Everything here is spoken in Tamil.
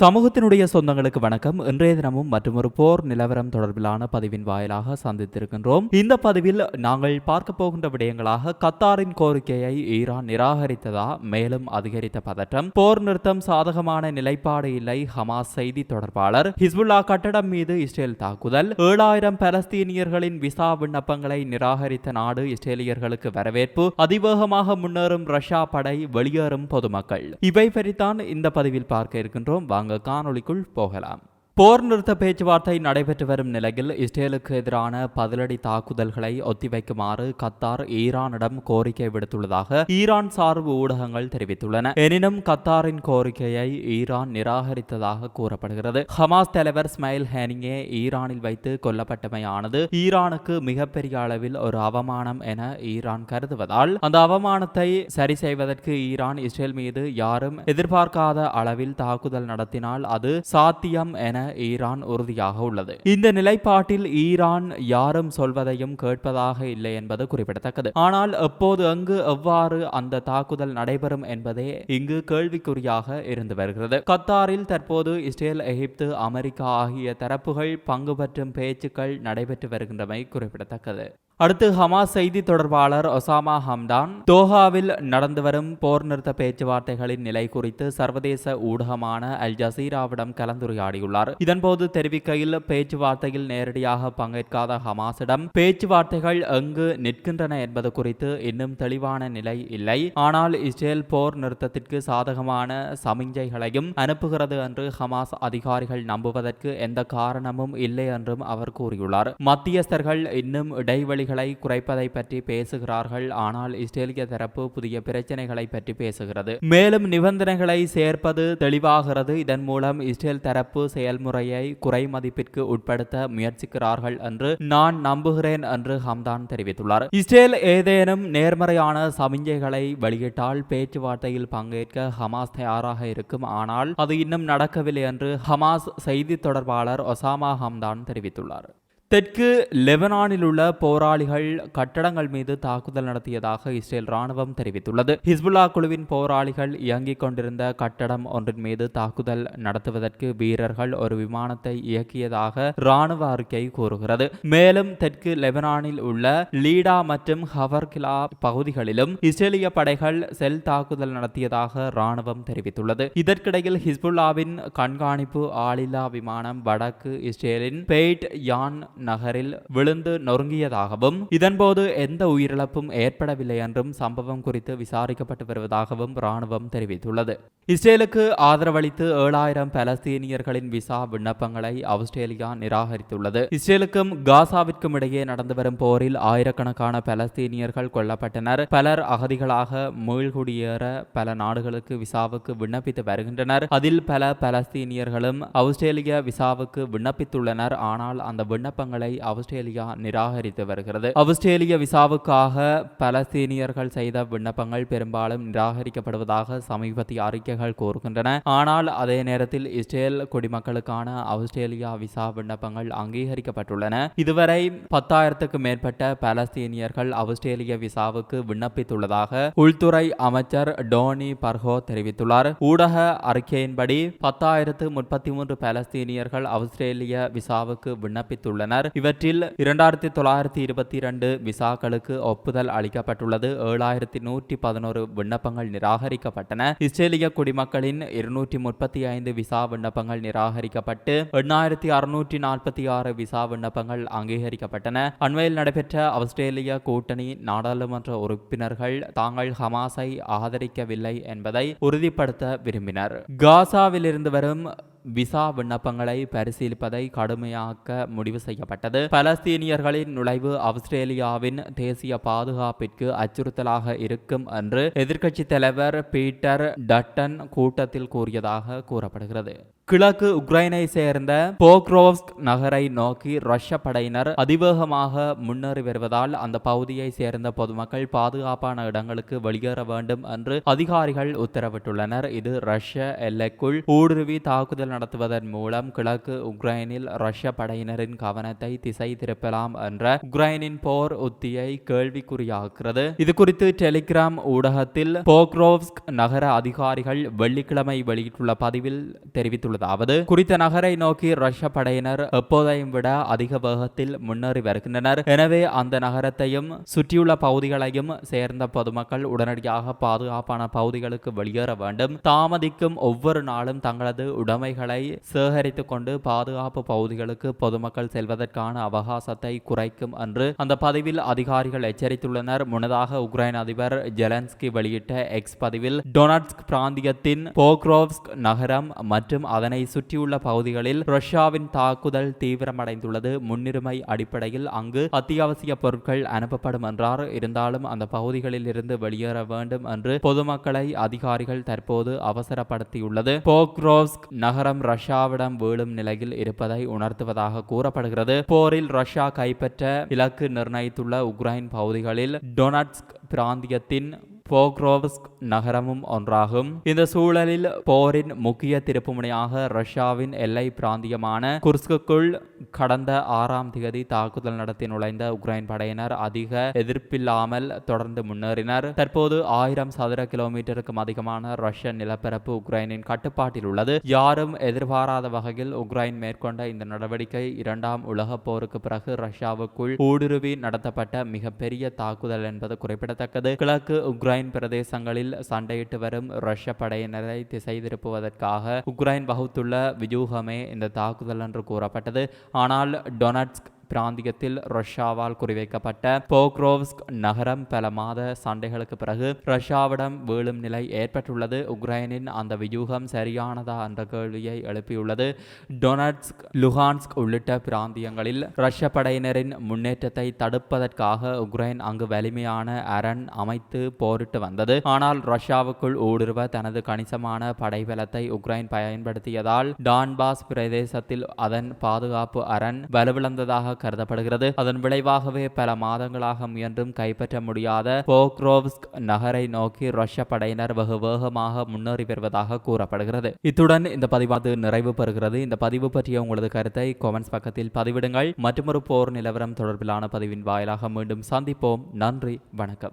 சமூகத்தினுடைய சொந்தங்களுக்கு வணக்கம். இன்றைய தினமும் மற்றொரு போர் நிலவரம் தொடர்பிலான பதிவின் வாயிலாக சந்தித்திருக்கின்றோம். இந்த பதிவில் நாங்கள் பார்க்க போகின்ற விடயங்களாக கத்தாரின் கோரிக்கையை ஈரான் நிராகரித்ததா மேலும் அதிகரித்த பதற்றம் போர் நிறுத்தம் சாதகமான நிலைப்பாடு இல்லை ஹமாஸ் செய்தி தொடர்பாளர் ஹிஸ்புல்லா கட்டடம் மீது இஸ்ரேல் தாக்குதல் ஏழாயிரம் பலஸ்தீனியர்களின் விசா விண்ணப்பங்களை நிராகரித்த நாடு இஸ்ரேலியர்களுக்கு வரவேற்பு அதிவேகமாக முன்னேறும் ரஷ்யா படை வெளியேறும் பொதுமக்கள். இவை பற்றித்தான் இந்த பதிவில் பார்க்க இருக்கின்றோம். வாங்க காணொளிக்குள் போகலாம். போர் நிறுத்த பேச்சுவார்த்தை நடைபெற்று வரும் நிலையில் இஸ்ரேலுக்கு எதிரான பதிலடி தாக்குதல்களை ஒத்திவைக்குமாறு கத்தார் ஈரானிடம் கோரிக்கை விடுத்துள்ளதாக ஈரான் சார்பு ஊடகங்கள் தெரிவித்துள்ளன. எனினும் கத்தாரின் கோரிக்கையை ஈரான் நிராகரித்ததாக கூறப்படுகிறது. ஹமாஸ் தலைவர் ஸ்மைல் ஹேனிங்கே ஈரானில் வைத்து கொல்லப்பட்டமையானது ஈரானுக்கு மிகப்பெரிய அளவில் ஒரு அவமானம் என ஈரான் கருதுவதால் அந்த அவமானத்தை சரி செய்வதற்கு ஈரான் இஸ்ரேல் மீது யாரும் எதிர்பார்க்காத அளவில் தாக்குதல் நடத்தினால் அது சாத்தியம் என ஈரான் உறுதியாக உள்ளது. இந்த நிலைப்பாட்டில் ஈரான் யாரும் சொல்வதையும் கேட்பதாக இல்லை என்பது குறிப்பிடத்தக்கது. ஆனால் எப்போது அங்கு எவ்வாறு அந்த தாக்குதல் நடைபெறும் என்பதே இங்கு கேள்விக்குறியாக இருந்து வருகிறது. கத்தாரில் தற்போது இஸ்ரேல் எகிப்து அமெரிக்கா ஆகிய தரப்புகள் பங்கு பற்றும் பேச்சுக்கள் நடைபெற்று வருகின்றமை குறிப்பிடத்தக்கது. அடுத்து ஹமாஸ் செய்தி தொடர்பாளர் ஒசாமா ஹம்டான் தோஹாவில் நடந்து வரும் போர் நிறுத்த பேச்சுவார்த்தைகளின் நிலை குறித்து சர்வதேச ஊடகமான அல் ஜசீராவிடம் கலந்துரையாடியுள்ளார். இதன்போது தெரிவிக்கையில் பேச்சுவார்த்தையில் நேரடியாக பங்கேற்காத ஹமாஸிடம் பேச்சுவார்த்தைகள் எங்கு நிற்கின்றன என்பது குறித்து இன்னும் தெளிவான நிலை இல்லை. ஆனால் இஸ்ரேல் போர் நிறுத்தத்திற்கு சாதகமான சமிஞ்சைகளையும் அனுப்புகிறது என்று ஹமாஸ் அதிகாரிகள் நம்புவதற்கு எந்த காரணமும் இல்லை என்றும் அவர் கூறியுள்ளார். மத்தியஸ்தர்கள் இன்னும் இடைவெளி இடைவெளிகளை குறைப்பதை பற்றி பேசுகிறார்கள். ஆனால் இஸ்ரேலிய தரப்பு புதிய பிரச்சனைகளை பற்றி பேசுகிறது. மேலும் நிபந்தனைகளை சேர்ப்பது தெளிவாகிறது. இதன் மூலம் இஸ்ரேல் தரப்பு செயல்முறையை குறை மதிப்பிற்கு உட்படுத்த முயற்சிக்கிறார்கள் என்று நான் நம்புகிறேன் என்று ஹம்தான் தெரிவித்துள்ளார். இஸ்ரேல் ஏதேனும் நேர்மறையான சமிஞ்சைகளை வெளியிட்டால் பேச்சுவார்த்தையில் பங்கேற்க ஹமாஸ் தயாராக இருக்கும். ஆனால் அது இன்னும் நடக்கவில்லை என்று ஹமாஸ் செய்தி தொடர்பாளர் ஒசாமா ஹம்தான் தெரிவித்துள்ளார். தெற்கு லெபனானில் உள்ள போராளிகள் கட்டடங்கள் மீது தாக்குதல் நடத்தியதாக இஸ்ரேல் ராணுவம் தெரிவித்துள்ளது. ஹிஸ்புல்லா குழுவின் போராளிகள் இயங்கிக் கொண்டிருந்த கட்டடம் ஒன்றின் மீது தாக்குதல் நடத்துவதற்கு வீரர்கள் ஒரு விமானத்தை இயக்கியதாக ராணுவ அறிக்கை கூறுகிறது. மேலும் தெற்கு லெபனானில் உள்ள லீடா மற்றும் ஹவர்கிலா பகுதிகளிலும் இஸ்ரேலிய படைகள் செல் தாக்குதல் நடத்தியதாக ராணுவம் தெரிவித்துள்ளது. இதற்கிடையில் ஹிஸ்புல்லாவின் கண்காணிப்பு ஆளில்லா விமானம் வடக்கு இஸ்ரேலின் பெய்ட் யான் நகரில் விழுந்து நொறுங்கியதாகவும் இதன்போது எந்த உயிரிழப்பும் ஏற்படவில்லை என்றும் சம்பவம் குறித்து விசாரிக்கப்பட்டு வருவதாகவும் ராணுவம் தெரிவித்துள்ளது. இஸ்ரேலுக்கு ஆதரவளித்து ஏழாயிரம் பலஸ்தீனியர்களின் விசா விண்ணப்பங்களை ஆஸ்திரேலியா நிராகரித்துள்ளது. இஸ்ரேலுக்கும் காசாவிற்கும் இடையே நடந்து வரும் போரில் ஆயிரக்கணக்கான பலஸ்தீனியர்கள் கொல்லப்பட்டனர். பலர் அகதிகளாக மீள்குடியேற பல நாடுகளுக்கு விசாவுக்கு விண்ணப்பித்து வருகின்றனர். அதில் பல பலஸ்தீனியர்களும் ஆஸ்திரேலிய விசாவுக்கு விண்ணப்பித்துள்ளனர். ஆனால் அந்த விண்ணப்பங்களை ஆஸ்திரேலியா நிராகரித்து வருகிறது. ஆஸ்திரேலிய விசாவுக்காக பலஸ்தீனியர்கள் செய்த விண்ணப்பங்கள் பெரும்பாலும் நிராகரிக்கப்படுவதாக சமீபத்திய அறிக்கைகள் கூறுகின்றன. ஆனால் அதே நேரத்தில் இஸ்ரேல் குடிமக்களுக்கான ஆஸ்திரேலியா விசா விண்ணப்பங்கள் அங்கீகரிக்கப்பட்டுள்ளன. இதுவரை பத்தாயிரத்துக்கு மேற்பட்ட பலஸ்தீனியர்கள் ஆஸ்திரேலிய விசாவுக்கு விண்ணப்பித்துள்ளதாக உள்துறை அமைச்சர் டோனி பர்ஹோ தெரிவித்துள்ளார். ஊடக அறிக்கையின்படி பத்தாயிரத்து முப்பத்தி மூன்று பலஸ்தீனியர்கள் ஆஸ்திரேலிய விசாவுக்கு விண்ணப்பித்துள்ளனர். இவற்றில் இரண்டாயிரத்தி தொள்ளாயிரத்தி இருபத்தி இரண்டு விசாக்களுக்கு ஒப்புதல் அளிக்கப்பட்டுள்ளது. ஏழாயிரத்தி நூற்றி பதினோரு விண்ணப்பங்கள் நிராகரிக்கப்பட்டன. இஸ்ரேலிய குடிமக்களின் இருநூற்றி முப்பத்தி ஐந்து விசா விண்ணப்பங்கள் நிராகரிக்கப்பட்டு எண்ணாயிரத்தி அறுநூற்றி நாற்பத்தி ஆறு விசா விண்ணப்பங்கள் அங்கீகரிக்கப்பட்டன. அண்மையில் நடைபெற்ற ஆஸ்திரேலிய கூட்டணி நாடாளுமன்ற உறுப்பினர்கள் தாங்கள் ஹமாஸை ஆதரிக்கவில்லை என்பதை உறுதிப்படுத்த விரும்பினர். காசாவிலிருந்து வரும் விசா விண்ணப்பங்களை பரிசீலிப்பதை கடுமையாக்க முடிவு செய்யப்பட்டது பலஸ்தீனியர்களின் நுழைவு ஆஸ்திரேலியாவின் தேசிய பாதுகாப்பிற்கு அச்சுறுத்தலாக இருக்கும் என்று எதிர்க்கட்சி தலைவர் பீட்டர் டட்டன் கூட்டத்தில் கூறியதாக கூறப்படுகிறது. கிழக்கு உக்ரைனை சேர்ந்த போக்ரோவ்ஸ்க் நகரை நோக்கி ரஷ்ய படையினர் அதிவேகமாக முன்னேறி வருவதால் அந்த பகுதியை சேர்ந்த பொதுமக்கள் பாதுகாப்பான இடங்களுக்கு வெளியேற வேண்டும் என்று அதிகாரிகள் உத்தரவிட்டுள்ளனர். இது ரஷ்ய எல்லைக்குள் ஊடுருவி தாக்குதல் நடத்துவதன் மூலம் கிழக்கு உக்ரைனில் ரஷ்ய படையினரின் கவனத்தை திசை திருப்பலாம் என்ற உக்ரைனின் போர் உத்தியை கேள்விக்குறியாகிறது இது குறித்து டெலிகிராம் ஊடகத்தில் போக்ரோவ்ஸ்க் நகர அதிகாரிகள் வெள்ளிக்கிழமை வெளியிட்டுள்ள பதிவில் தெரிவித்துள்ளனர் தெரிவித்துள்ளதாவது குறித்த நகரை நோக்கி ரஷ்ய படையினர் எப்போதையும் விட அதிக வேகத்தில் முன்னேறி வருகின்றனர். எனவே அந்த நகரத்தையும் சுற்றியுள்ள பகுதிகளையும் சேர்ந்த பொதுமக்கள் உடனடியாக பாதுகாப்பான பகுதிகளுக்கு வெளியேற வேண்டும். தாமதிக்கும் ஒவ்வொரு நாளும் தங்களது உடைமைகளை சேகரித்துக் கொண்டு பாதுகாப்பு பகுதிகளுக்கு பொதுமக்கள் செல்வதற்கான அவகாசத்தை குறைக்கும் என்று அந்த பதிவில் அதிகாரிகள் எச்சரித்துள்ளனர். முன்னதாக உக்ரைன் அதிபர் ஜெலன்ஸ்கி வெளியிட்ட எக்ஸ் பதிவில் டொனட்ஸ்க் பிராந்தியத்தின் போக்ரோவ்ஸ்க் நகரம் மற்றும் அதன் சுற்றியுள்ள பகுதிகளில் ரஷ்யாவின் தாக்குதல் தீவிரமடைந்துள்ளது. முன்னுரிமை அடிப்படையில் அங்கு அத்தியாவசிய பொருட்கள் அனுப்பப்படும் என்றார். இருந்தாலும் அந்த பகுதிகளில் இருந்து வெளியேற வேண்டும் என்று பொதுமக்களை அதிகாரிகள் தற்போது அவசரப்படுத்தியுள்ளது. போக்ரோஸ்க் நகரம் ரஷ்யாவிடம் வீழும் நிலையில் இருப்பதை உணர்த்துவதாக கூறப்படுகிறது. போரில் ரஷ்யா கைப்பற்ற இலக்கு நிர்ணயித்துள்ள உக்ரைன் பகுதிகளில் டொனட்ஸ்க் பிராந்தியத்தின் போக்ரோவ்ஸ்க் நகரமும் ஒன்றாகும். இந்த சூழலில் போரின் முக்கிய திருப்புமுனையாக ரஷ்யாவின் எல்லை பிராந்தியமான குர்ஸ்குக்குள் கடந்த ஆறாம் திகதி தாக்குதல் நடத்தி நுழைந்த உக்ரைன் படையினர் அதிக எதிர்ப்பில்லாமல் தொடர்ந்து முன்னேறினர். தற்போது ஆயிரம் சதுர கிலோமீட்டருக்கும் அதிகமான ரஷ்ய நிலப்பரப்பு உக்ரைனின் கட்டுப்பாட்டில் உள்ளது. யாரும் எதிர்பாராத வகையில் உக்ரைன் மேற்கொண்ட இந்த நடவடிக்கை இரண்டாம் உலகப் போருக்கு பிறகு ரஷ்யாவுக்குள் ஊடுருவி நடத்தப்பட்ட மிகப்பெரிய தாக்குதல் என்பது குறிப்பிடத்தக்கது. கிழக்கு உக்ரைன் பிரதேசங்களில் சண்டையிட்டு வரும் ரஷ்ய படையினரை திசை திருப்புவதற்காக உக்ரைன் வகுத்துள்ள வியூகமே இந்த தாக்குதல் என்று கூறப்பட்டது. ஆனால் டொனட்ஸ்க் பிராந்தியத்தில் ரஷ்யாவால் குறிவைக்கப்பட்ட போக்ரோவ்ஸ்க் நகரம் பல மாத சண்டைகளுக்கு பிறகு ரஷ்யாவிடம் வீழும் நிலை ஏற்பட்டுள்ளது. உக்ரைனின் அந்த வியூகம் சரியானதா என்ற கேள்வியை எழுப்பியுள்ளது. டொனட்ஸ்க் லுஹான்ஸ்க் உள்ளிட்ட பிராந்தியங்களில் ரஷ்ய படையினரின் முன்னேற்றத்தை தடுப்பதற்காக உக்ரைன் அங்கு வலிமையான அரண் அமைத்து போரிட்டு வந்தது. ஆனால் ரஷ்யாவுக்குள் ஊடுருவ தனது கணிசமான படைபலத்தை உக்ரைன் பயன்படுத்தியதால் டான்பாஸ் பிரதேசத்தில் அதன் பாதுகாப்பு அரண் வலுவிழந்ததாக கருதப்படுகிறது. அதன் விளைவாகவே பல மாதங்களாக முயன்றும் கைப்பற்ற முடியாத போக்ரோவ்ஸ்க் நகரை நோக்கி ரஷ்ய படையினர் வெகு வேகமாக முன்னேறி வருவதாக கூறப்படுகிறது. இத்துடன் இந்த பதிவானது நிறைவு பெறுகிறது. இந்த பதிவு பற்றிய உங்களது கருத்தை கொமெண்ட்ஸ் பக்கத்தில் பதிவிடுங்கள். மற்றொரு போர் நிலவரம் தொடர்பிலான பதிவின் வாயிலாக மீண்டும் சந்திப்போம். நன்றி வணக்கம்.